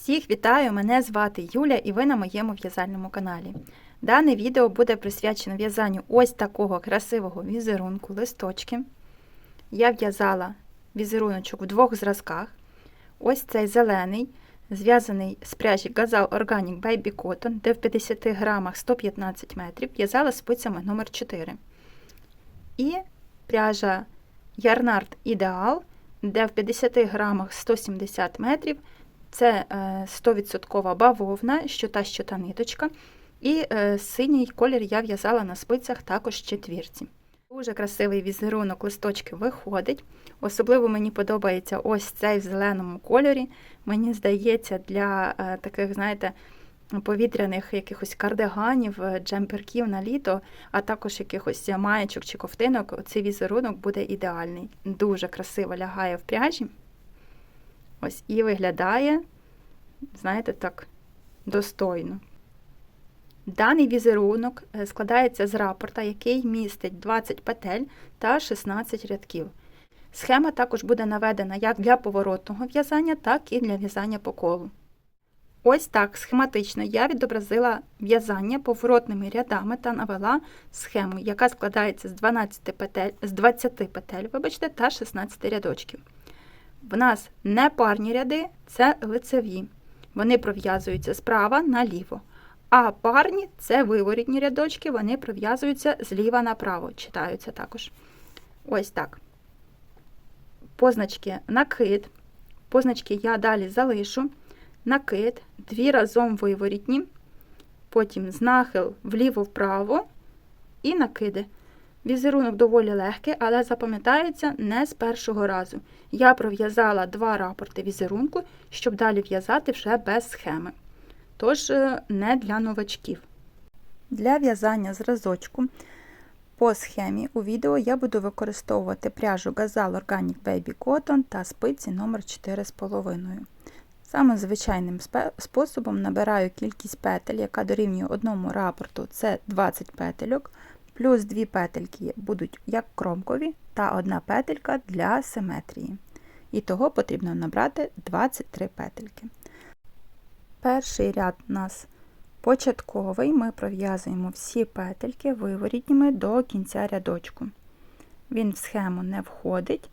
Всіх вітаю! Мене звати Юля і ви на моєму в'язальному каналі. Дане відео буде присвячено в'язанню ось такого красивого візерунку листочки. Я в'язала візеруночок в двох зразках. Ось цей зелений, зв'язаний з пряжі Gazal Organic Baby Cotton, де в 50 грамах 115 метрів, в'язала спицями номер 4 І пряжа Yarnard Ideal, де в 50 грамах 170 метрів. Це 100% бавовна, що та що та ниточка. І е, синій колір я в'язала на спицях також четвірці. Дуже красивий візерунок листочки виходить. Особливо мені подобається ось цей в зеленому кольорі. Мені здається, для е, таких, знаєте, повітряних якихось кардиганів, е, джемперків на літо, а також якихось маєчок чи ковтинок, цей візерунок буде ідеальний. Дуже красиво лягає в пряжі. Ось і виглядає, знаєте, так, достойно. Даний візерунок складається з рапорта, який містить 20 петель та 16 рядків. Схема також буде наведена як для поворотного в'язання, так і для в'язання по колу. Ось так схематично я відобразила в'язання поворотними рядами та навела схему, яка складається з 12 петель, з 20 петель вибачте, та 16 рядочків. В нас не парні ряди, це лицеві. Вони пров'язуються справа наліво. А парні це виворітні рядочки, вони пров'язуються зліва направо, читаються також. Ось так. Позначки накид. Позначки я далі залишу. Накид, дві разом виворітні, потім знахил вліво-вправо і накиди. Візерунок доволі легкий, але запам'ятається не з першого разу. Я пров'язала два рапорти візерунку, щоб далі в'язати вже без схеми. Тож, е, не для новачків. Для в'язання зразочку по схемі у відео я буду використовувати пряжу Gazal Organic Baby Cotton та спиці номер 4,5. Саме звичайним способом набираю кількість петель, яка дорівнює одному рапорту, це 20 петельок плюс 2 петельки будуть як кромкові та одна петелька для симетрії. І того потрібно набрати 23 петельки. Перший ряд у нас початковий, ми пров'язуємо всі петельки виворітніми до кінця рядочку. Він в схему не входить.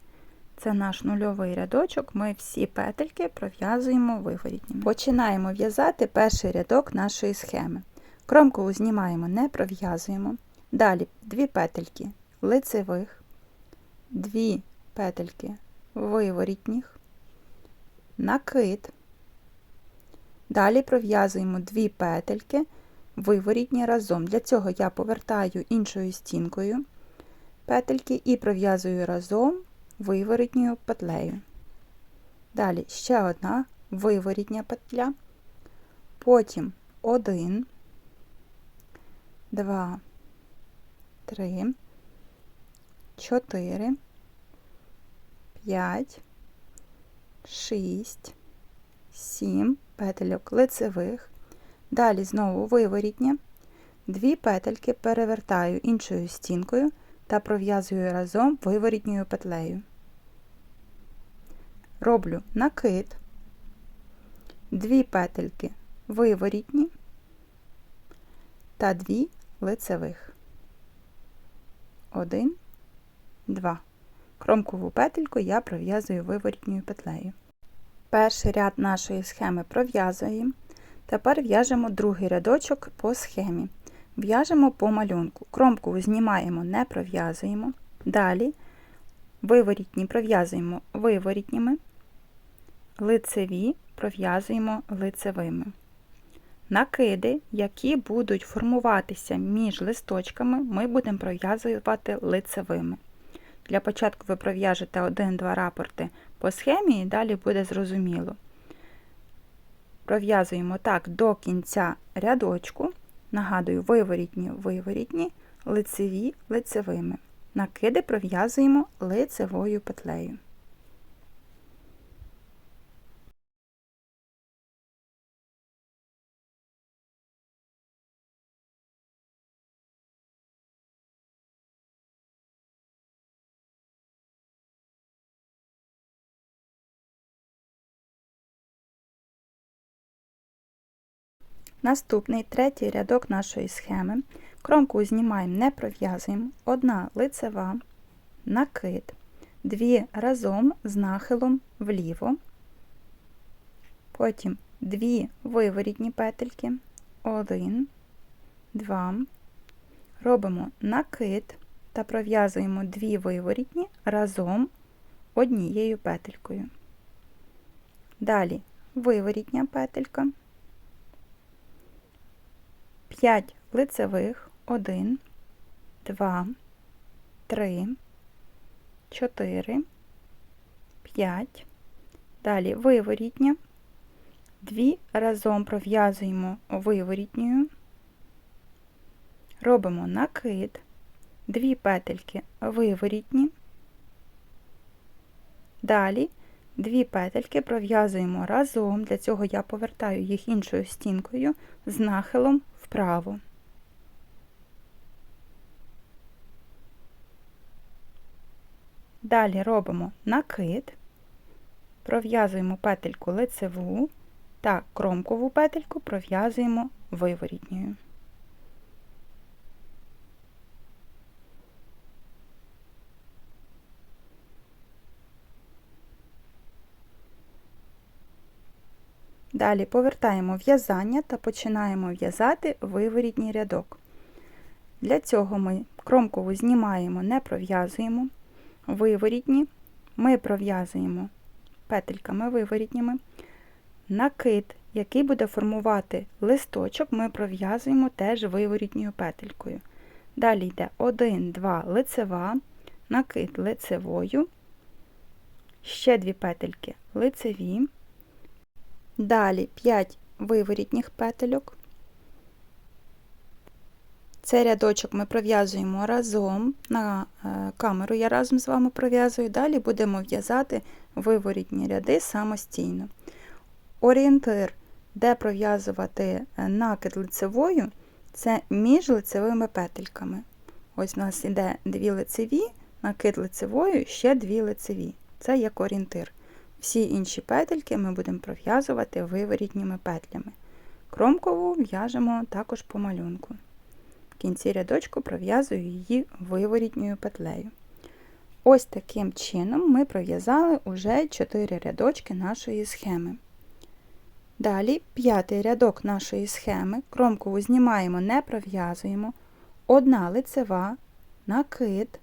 Це наш нульовий рядочок, ми всі петельки пров'язуємо виворітніми. Починаємо в'язати перший рядок нашої схеми. Кромкову знімаємо, не пров'язуємо. Далі дві петельки лицевих, дві петельки виворітніх, накид. Далі пров'язуємо дві петельки виворітні разом. Для цього я повертаю іншою стінкою петельки і пров'язую разом виворітньою петлею. Далі ще одна виворітня петля, потім один, два три, чотири, п'ять, шість, сім петельок лицевих. Далі знову виворітня. Дві петельки перевертаю іншою стінкою та пров'язую разом виворітньою петлею. Роблю накид, дві петельки виворітні та дві лицевих. 1, 2. Кромкову петельку я пров'язую виворітньою петлею. Перший ряд нашої схеми пров'язуємо. Тепер в'яжемо другий рядочок по схемі. В'яжемо по малюнку. Кромку знімаємо, не пров'язуємо. Далі виворітні пров'язуємо виворітніми, лицеві пров'язуємо лицевими. Накиди, які будуть формуватися між листочками, ми будемо пров'язувати лицевими. Для початку ви пров'яжете один-два рапорти по схемі, і далі буде зрозуміло. Пров'язуємо так до кінця рядочку, нагадую, виворітні, виворітні, лицеві лицевими. Накиди пров'язуємо лицевою петлею. Наступний третій рядок нашої схеми. Кромку знімаємо, не пров'язуємо. Одна лицева, накид, дві разом з нахилом вліво. Потім дві виворітні петельки. Один, два. Робимо накид та пров'язуємо дві виворітні разом однією петелькою. Далі виворітня петелька. 5 лицевих, 1, 2, 3, 4, 5. Далі виворітня. Дві разом пров'язуємо виворітньою, робимо накид, дві петельки виворітні. Далі дві петельки пров'язуємо разом, для цього я повертаю їх іншою стінкою з нахилом вправо. Далі робимо накид, пров'язуємо петельку лицеву та кромкову петельку пров'язуємо виворітньою. Далі повертаємо в'язання та починаємо в'язати виворітній рядок. Для цього ми кромкову знімаємо, не пров'язуємо, виворітні ми пров'язуємо петельками виворітніми. Накид, який буде формувати листочок, ми пров'язуємо теж виворітньою петелькою. Далі йде 1, 2 лицева, накид лицевою, ще дві петельки лицеві. Далі 5 виворітніх петельок. Цей рядочок ми пров'язуємо разом на е, камеру, я разом з вами пров'язую, далі будемо в'язати виворітні ряди самостійно. Орієнтир, де пров'язувати е, накид лицевою, це між лицевими петельками. Ось у нас йде дві лицеві, накид лицевою, ще дві лицеві. Це як орієнтир. Всі інші петельки ми будемо пров'язувати виворітніми петлями. Кромкову в'яжемо також по малюнку. В кінці рядочку пров'язую її виворітньою петлею. Ось таким чином ми пров'язали уже 4 рядочки нашої схеми. Далі п'ятий рядок нашої схеми, кромкову знімаємо, не пров'язуємо, одна лицева, накид,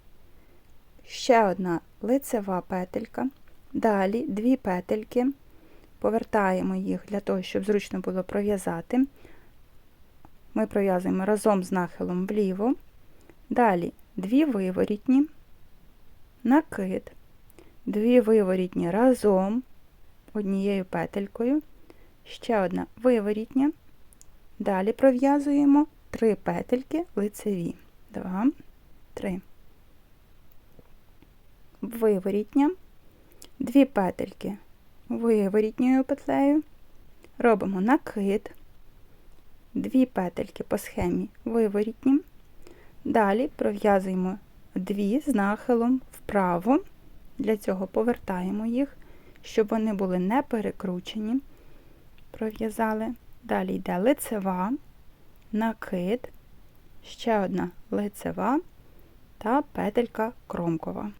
ще одна лицева петелька. Далі дві петельки, повертаємо їх для того, щоб зручно було пров'язати. Ми пров'язуємо разом з нахилом вліво. Далі дві виворітні, накид, дві виворітні разом однією петелькою, ще одна виворітня. Далі пров'язуємо три петельки лицеві. Два, три. Виворітня дві петельки. Виворітньою петлею, робимо накид, дві петельки по схемі. Виворітні, далі пров'язуємо дві з нахилом вправо, для цього повертаємо їх, щоб вони були не перекручені, пров'язали. Далі йде лицева, накид, ще одна лицева та петелька кромкова.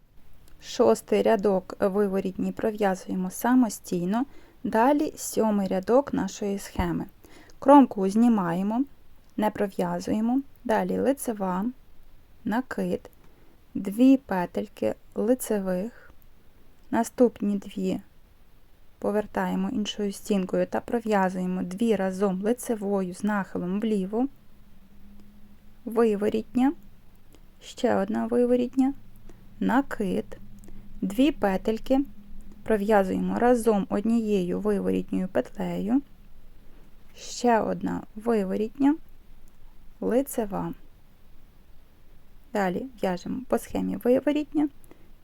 Шостий рядок виворітній пров'язуємо самостійно, далі сьомий рядок нашої схеми. Кромку знімаємо, не пров'язуємо, далі лицева, накид, дві петельки лицевих, наступні дві повертаємо іншою стінкою та пров'язуємо дві разом лицевою з нахилом вліво, виворітня, ще одна виворітня, накид. Дві петельки пров'язуємо разом однією виворітньою петлею, ще одна виворітня, лицева. Далі в'яжемо по схемі виворітня,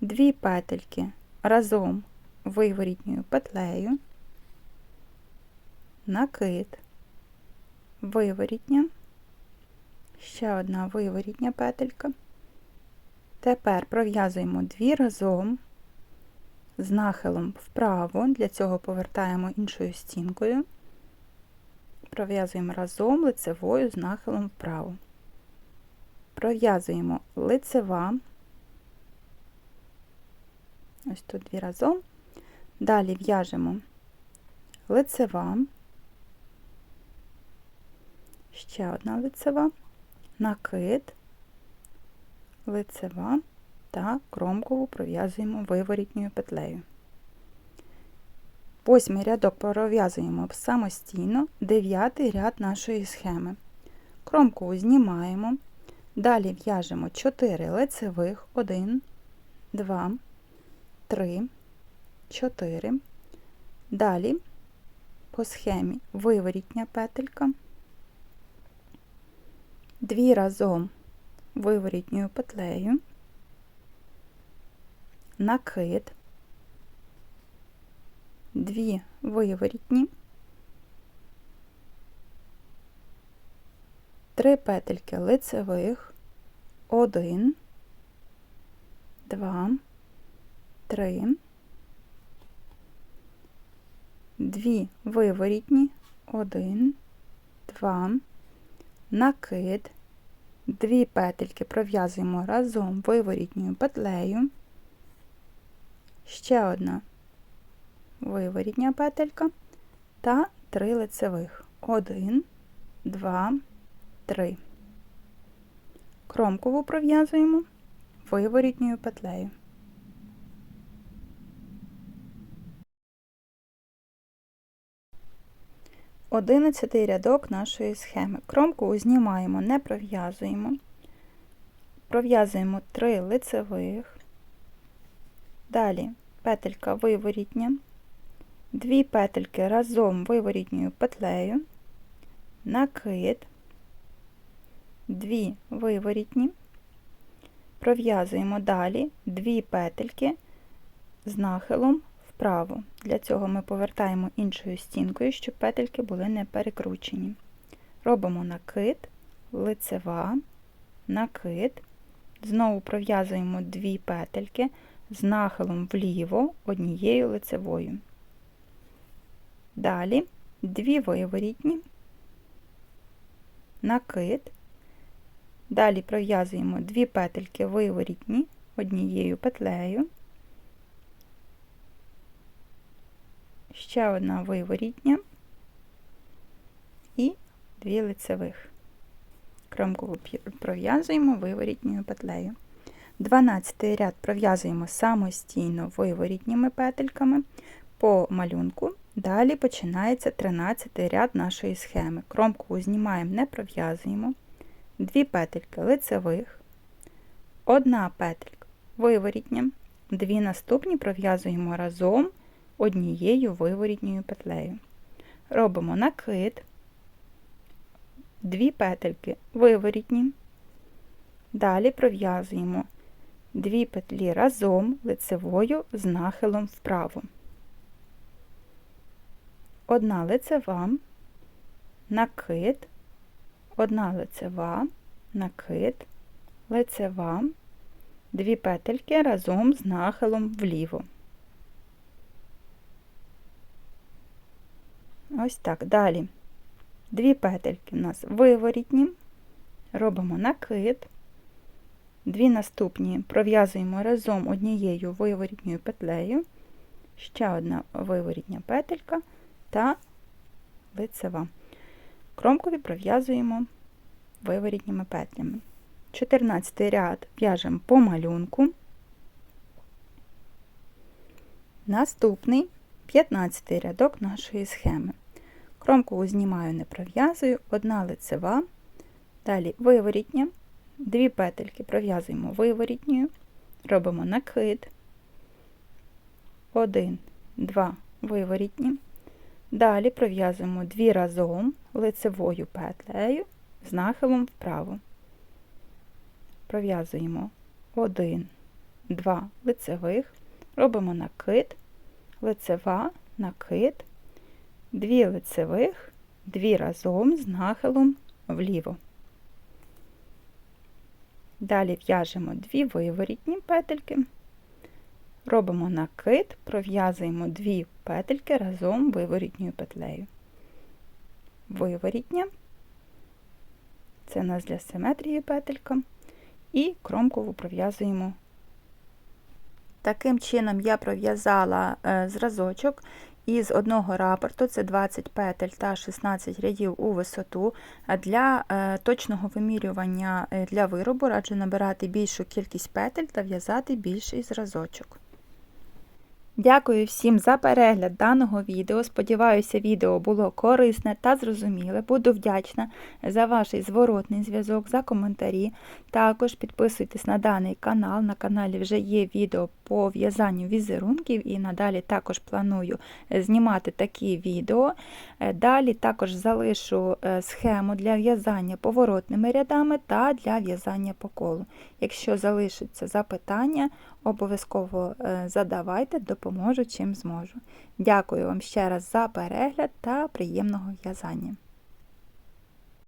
дві петельки разом виворітньою петлею, накид, виворітня, ще одна виворітня петелька. Тепер пров'язуємо дві разом з нахилом вправо, для цього повертаємо іншою стінкою, пров'язуємо разом лицевою з нахилом вправо. Пров'язуємо лицева, ось тут дві разом. Далі в'яжемо лицева, ще одна лицева, накид, лицева та кромкову пров'язуємо виворітньою петлею. Восьмий рядок пров'язуємо самостійно, дев'ятий ряд нашої схеми. Кромкову знімаємо, далі в'яжемо 4 лицевих, 1, 2, 3, 4. Далі по схемі виворітня петелька, дві разом виворітньою петлею, накид, дві виворітні, три петельки лицевих, один, два, три, дві виворітні, один, два, накид, дві петельки пров'язуємо разом виворітньою петлею, ще одна виворітня петелька та 3 лицевих. 1, 2, 3. Кромкову пров'язуємо виворітньою петлею. Одинадцятий рядок нашої схеми. Кромку знімаємо, не пров'язуємо. Пров'язуємо 3 лицевих. Далі. Петелька виворітня, дві петельки разом виворітньою петлею, накид, дві виворітні, пров'язуємо далі. Дві петельки з нахилом вправо. Для цього ми повертаємо іншою стінкою, щоб петельки були не перекручені. Робимо накид, лицева, накид, знову пров'язуємо дві петельки з нахилом вліво однією лицевою. Далі дві виворітні, накид, далі пров'язуємо дві петельки виворітні однією петлею, ще одна виворітня і дві лицевих. Кромкову пров'язуємо виворітньою петлею. 12 ряд пров'язуємо самостійно виворітніми петельками по малюнку. Далі починається 13 ряд нашої схеми. Кромку знімаємо, не пров'язуємо, дві петельки лицевих, одна петелька виворітня, дві наступні пров'язуємо разом однією виворітньою петлею. Робимо накид, дві петельки виворітні, далі пров'язуємо дві петлі разом лицевою з нахилом вправо. Одна лицева, накид, одна лицева, накид, лицева, дві петельки разом з нахилом вліво. Ось так. Далі дві петельки у нас виворітні, робимо накид, Дві наступні пров'язуємо разом однією виворітньою петлею, ще одна виворітня петелька та лицева. Кромкові пров'язуємо виворітніми петлями. 14 ряд в'яжемо по малюнку. Наступний 15 рядок нашої схеми. Кромкову знімаю, не пров'язую, одна лицева, далі виворітня. Дві петельки пров'язуємо виворітньою, робимо накид, один, два виворітні. Далі пров'язуємо дві разом лицевою петлею з нахилом вправо. Пров'язуємо один, два лицевих, робимо накид, лицева, накид, дві лицевих, дві разом з нахилом вліво. Далі в'яжемо дві виворітні петельки, робимо накид, пров'язуємо дві петельки разом виворітньою петлею. виворітня. Це у нас для симетрії петелька. І кромкову пров'язуємо. Таким чином я пров'язала е, зразочок із одного рапорту, це 20 петель та 16 рядів у висоту. А Для е, точного вимірювання е, для виробу раджу набирати більшу кількість петель та в'язати більший зразочок. Дякую всім за перегляд даного відео. Сподіваюся, відео було корисне та зрозуміле. Буду вдячна за ваш зворотний зв'язок, за коментарі. Також підписуйтесь на даний канал. На каналі вже є відео по в'язанню візерунків і надалі також планую знімати такі відео. Е, Далі також залишу е, схему для в'язання поворотними рядами та для в'язання по колу. Якщо залишаться запитання, обов'язково е, задавайте, допоможу чим зможу. Дякую вам ще раз за перегляд та приємного в'язання.